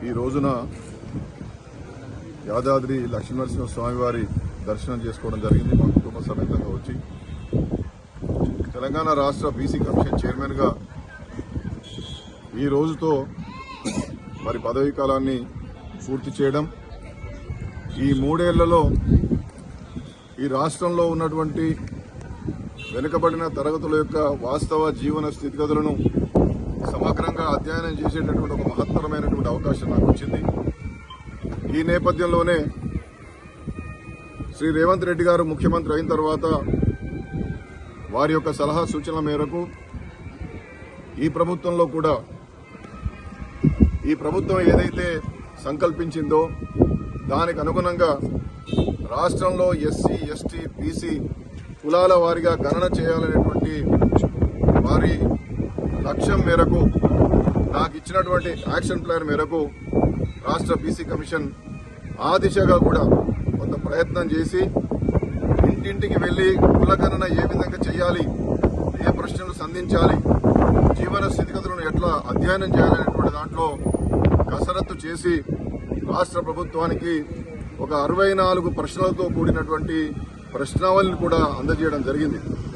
ఈ రోజున యాదాద్రి లక్ష్మీనరసింహ స్వామివారి దర్శనం చేసుకోవడం జరిగింది. మా కుటుంబ సమేతంగా వచ్చి తెలంగాణ రాష్ట్ర బీసీ కమిషన్ చైర్మన్గా ఈ రోజుతో మరి పదవీ కాలాన్ని పూర్తి చేయడం ఈ మూడేళ్ళలో ఈ రాష్ట్రంలో ఉన్నటువంటి వెనుకబడిన తరగతుల యొక్క వాస్తవ జీవన స్థితిగతులను సమగ్రంగా అధ్యయనం చేసేటటువంటి ఒక మహత్తరమైనటువంటి అవకాశం నాకు వచ్చింది. ఈ నేపథ్యంలోనే శ్రీ రేవంత్ రెడ్డి గారు ముఖ్యమంత్రి అయిన తర్వాత వారి యొక్క సలహా సూచనల మేరకు ఈ ప్రభుత్వంలో కూడా ఈ ప్రభుత్వం ఏదైతే సంకల్పించిందో దానికి అనుగుణంగా రాష్ట్రంలో ఎస్సీ ఎస్టీ బీసీ కులాల వారిగా గణన చేయాలనేటువంటి లక్ష్యం మేరకు నాకు ఇచ్చినటువంటి యాక్షన్ ప్లాన్ మేరకు రాష్ట్ర బీసీ కమిషన్ ఆ దిశగా కూడా కొంత ప్రయత్నం చేసి ఇంటింటికి వెళ్ళి కులగణన ఏ విధంగా చేయాలి ఏ ప్రశ్నలు సంధించాలి జీవన స్థితిగతులను ఎట్లా అధ్యయనం చేయాలనేటువంటి దాంట్లో కసరత్తు చేసి రాష్ట్ర ప్రభుత్వానికి ఒక అరవై నాలుగు ప్రశ్నలతో కూడినటువంటి ప్రశ్నావళిని కూడా అందజేయడం జరిగింది.